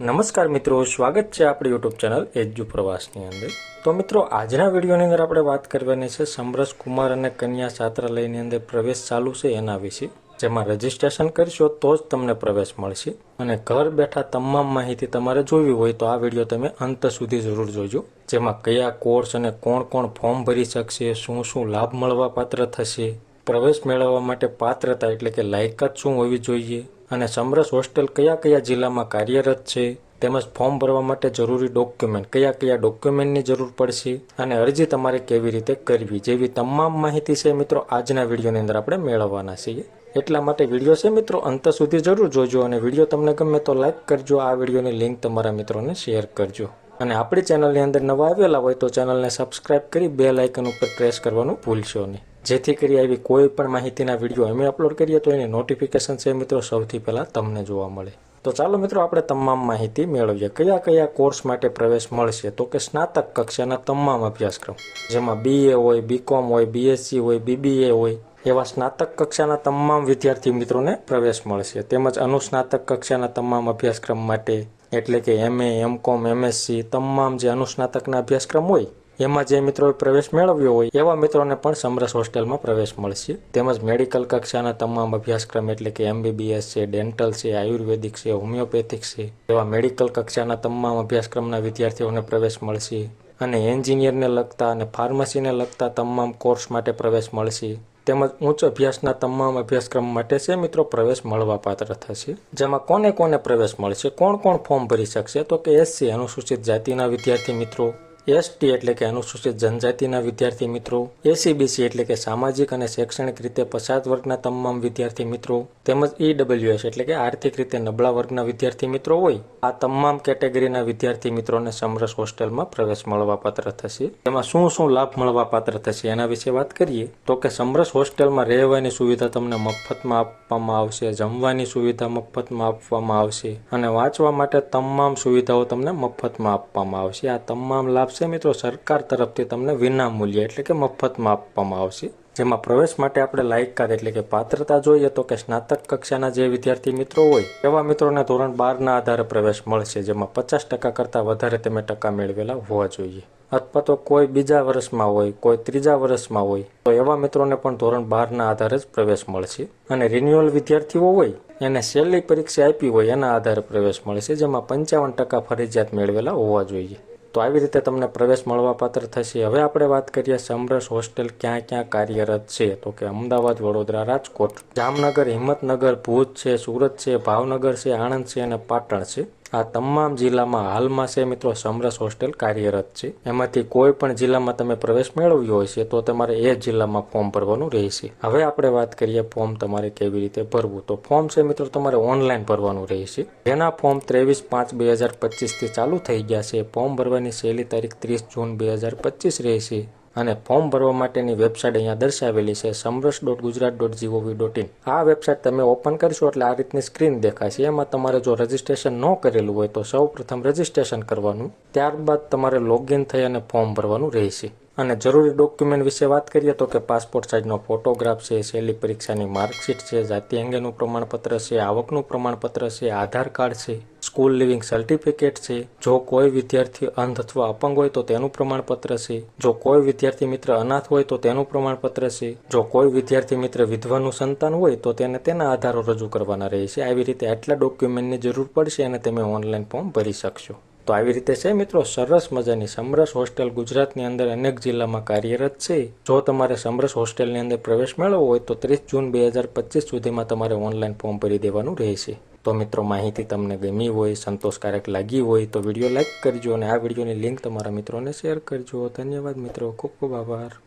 નમસ્કાર મિત્રો, સ્વાગત છે આપણી યુટ્યુબ ચેનલ એજ્યુ પ્રવાસની અંદર. તો મિત્રો, આજના વિડીયોની અંદર આપણે વાત કરવાની છે સમરસ કુમાર અને કન્યા છાત્રાલયની અંદર પ્રવેશ ચાલુ છે એના વિશે. જેમાં રજીસ્ટ્રેશન કરશો તો જ તમને પ્રવેશ મળશે. અને ઘર બેઠા તમામ માહિતી તમારે જોવી હોય તો આ વીડિયો તમે અંત સુધી જરૂર જોજો. જેમાં કયા કોર્સ અને કોણ કોણ ફોર્મ ભરી શકશે, શું શું લાભ મળવા પાત્ર થશે, પ્રવેશ મેળવવા માટે પાત્રતા એટલે કે લાયકાત શું હોવી જોઈએ અને સમરસ હોસ્ટેલ કયા કયા જિલ્લામાં કાર્યરત છે? તેમજ ફોર્મ ભરવા માટે જરૂરી ડોક્યુમેન્ટ કયા કયા ડોક્યુમેન્ટની જરૂર પડશે? અને અરજી તમારે કેવી રીતે કરવી? જેવી તમામ માહિતી છે મિત્રો, આજના વિડીયોની અંદર આપણે મેળવવાના છીએ. એટલા માટે વીડિયો છે મિત્રો, અંત સુધી જરૂર જોજો અને વીડિયો તમને ગમે તો લાઈક કરજો. આ વિડીયોની લિંક તમારા મિત્રોને શેર કરજો. અને આપણી ચેનલની અંદર નવા આવેલા હોય તો ચેનલને સબસ્ક્રાઇબ કરી બે લાઇકન ઉપર પ્રેસ કરવાનું ભૂલશો નહીં. જેથી કરી આવી કોઈ પણ માહિતીના વીડિયો અમે અપલોડ કરીએ તો એની નોટિફિકેશન છે મિત્રો સૌથી પહેલાં તમને જોવા મળે. તો ચાલો મિત્રો, આપણે તમામ માહિતી મેળવીએ. કયા કયા કોર્સ માટે પ્રવેશ મળશે? તો કે સ્નાતક કક્ષાના તમામ અભ્યાસક્રમ, જેમાં બીએ હોય બીકોમ હોય બીએસસી હોય બીબીએ હોય, એવા સ્નાતક કક્ષાના તમામ વિદ્યાર્થી મિત્રોને પ્રવેશ મળશે. તેમજ અનુસ્નાતક કક્ષાના તમામ અભ્યાસક્રમ માટે, એટલે કે એમએ એમકોમ એમએસસી તમામ જે અનુસ્નાતકના અભ્યાસક્રમ હોય એમાં જે મિત્રોએ પ્રવેશ મેળવ્યો હોય, એવા મિત્રોને પણ સમરસ હોસ્ટેલમાં પ્રવેશ મળશે. તેમજ મેડિકલ કક્ષાના તમામ અભ્યાસક્રમ એટલે કે એમબીબીએસ છે, ડેન્ટલ છે, આયુર્વેદિક છે, હોમિયોપેથિક છે, એવા મેડિકલ કક્ષાના તમામ અભ્યાસક્રમના વિદ્યાર્થીઓને પ્રવેશ મળશે. અને એન્જિનિયરને લગતા અને ફાર્મસીને લગતા તમામ કોર્સ માટે પ્રવેશ મળશે. તેમજ ઉચ્ચ અભ્યાસના તમામ અભ્યાસક્રમ માટે છે મિત્રો પ્રવેશ મળવા પાત્ર થશે. જેમાં કોને કોને પ્રવેશ મળશે, કોણ કોણ ફોર્મ ભરી શકશે, તો કે એસસી અનુસૂચિત જાતિના વિદ્યાર્થી મિત્રો. એસટી એટલે કે અનુસૂચિત જનજાતિના વિદ્યાર્થી મિત્રો એસીબીસી એટલે કે સામાજિક અને શૈક્ષણિક રીતે પછાત વર્ગના તમામ વિદ્યાર્થી મિત્રો, તેમજ ઈડબ્લ્યુએસ એટલે કે આર્થિક રીતે નબળા વર્ગના વિદ્યાર્થી મિત્રો હોય, આ તમામ કેટેગરીના વિદ્યાર્થી મિત્રોને સમરસ હોસ્ટેલમાં પ્રવેશ મળવા પાત્ર થશે. તેમાં શું શું લાભ મળવા પાત્ર થશે એના વિશે વાત કરીએ, તો કે સમરસ હોસ્ટેલમાં રહેવાની સુવિધા તમને મફતમાં આપવામાં આવશે, જમવાની સુવિધા મફતમાં આપવામાં આવશે, અને વાંચવા માટે તમામ સુવિધાઓ તમને મફતમાં આપવામાં આવશે. આ તમામ લાભ છે મિત્રો સરકાર તરફથી તમને વિના મૂલ્ય, એટલે કે મફતમાં આપવામાં આવશે. જેમાં પ્રવેશ માટે આપણે લાયકાત એટલે કે પાત્રતા જોઈએ તો કે સ્નાતક કક્ષાના જે વિદ્યાર્થી મિત્રો હોય, એવા મિત્રોને ધોરણ બારના આધારે પ્રવેશ મળશે, જેમાં પચાસ ટકા કરતાં વધારે તમે ટકા મેળવેલા હોવા જોઈએ. અથવા તો કોઈ બીજા વર્ષમાં હોય, કોઈ ત્રીજા વર્ષમાં હોય, તો એવા મિત્રોને પણ ધોરણ બારના આધારે જ પ્રવેશ મળશે. અને રિન્યુઅલ વિદ્યાર્થીઓ હોય, એને છેલ્લી પરીક્ષા આપી હોય, એના આધારે પ્રવેશ મળશે, જેમાં પંચાવન ટકા ફરજિયાત મેળવેલા હોવા જોઈએ. તો આવી રીતે તમને પ્રવેશ મળવાપાત્ર થશે. હવે આપણે વાત કરીએ સમરસ હોસ્ટેલ ક્યાં ક્યાં કાર્યરત છે? તો કે અમદાવાદ, વડોદરા, રાજકોટ, જામનગર, હિંમતનગર, ભુજ છે, સુરત છે, ભાવનગર છે, આણંદ છે અને પાટણ છે. આ તમામ જિલ્લામાં હાલમાં છે મિત્રો સમરસ હોસ્ટેલ કાર્યરત છે. એમાંથી કોઈ પણ જિલ્લામાં તમે પ્રવેશ મેળવ્યો છે તો તમારે એ જિલ્લામાં ફોર્મ ભરવાનું રહેશે. હવે આપણે વાત કરીએ ફોર્મ તમારે કેવી રીતે ભરવું. તો ફોર્મ છે મિત્રો તમારે ઓનલાઈન ભરવાનું રહેશે. જેના ફોર્મ ત્રેવીસ પાંચ બે હજાર પચીસથી ચાલુ થઈ ગયા છે. ફોર્મ ભરવાની છેલ્લી તારીખ ત્રીસ જૂન બે હજાર પચીસ રહેશે. અને ફોર્મ ભરવા માટેની વેબસાઇટ અહીંયા દર્શાવેલી છે, Samras dot Gujarat dot GOV dot in. આ વેબસાઇટ તમે ઓપન કરશો એટલે આ રીતની સ્ક્રીન દેખાશે એમાં તમારે જો રજીસ્ટ્રેશન ન કરેલું હોય તો સૌ પ્રથમ રજીસ્ટ્રેશન કરવાનું, ત્યારબાદ તમારે લોગિન થઈ અને ફોર્મ ભરવાનું રહેશે. અને જરૂરી ડોક્યુમેન્ટ વિશે વાત કરીએ તો કે પાસપોર્ટ સાઇઝનો ફોટોગ્રાફ છે, શૈલી પરીક્ષાની માર્કશીટ છે, જાતિ અંગેનું પ્રમાણપત્ર છે, આવકનું પ્રમાણપત્ર છે, આધાર કાર્ડ છે. સ્કૂલ લિવિંગ સર્ટિફિકેટ છે. જો કોઈ વિદ્યાર્થી અંધ અથવા અપંગ હોય તો તેનું પ્રમાણપત્ર છે. જો કોઈ વિદ્યાર્થી મિત્ર અનાથ હોય તો તેનું પ્રમાણપત્ર છે. જો કોઈ વિદ્યાર્થી મિત્ર વિધવાનું સંતાન હોય તો તેને તેના આધારો રજૂ કરવાના રહેશે. આવી રીતે આટલા ડોક્યુમેન્ટની જરૂર પડશે અને તમે ઓનલાઈન ફોર્મ ભરી શકશો. તો આવી રીતે છે મિત્રો, સરસ મજાની સમરસ હોસ્ટેલ ગુજરાતની અંદર અનેક જિલ્લામાં કાર્યરત છે. જો તમારે સમરસ હોસ્ટેલની અંદર પ્રવેશ મેળવવો હોય તો ત્રીસ જૂન બે હજાર પચીસ સુધીમાં તમારે ઓનલાઈન ફોર્મ ભરી દેવાનું રહેશે. તો મિત્રો માહિતી તમને ગમી હોય, સંતોષકારક લાગી હોય તો વીડિયો લાઇક કરજો અને આ વિડીયોની લિંક તમારા મિત્રોને શેર કરજો. ધન્યવાદ મિત્રો, ખૂબ ખૂબ આભાર.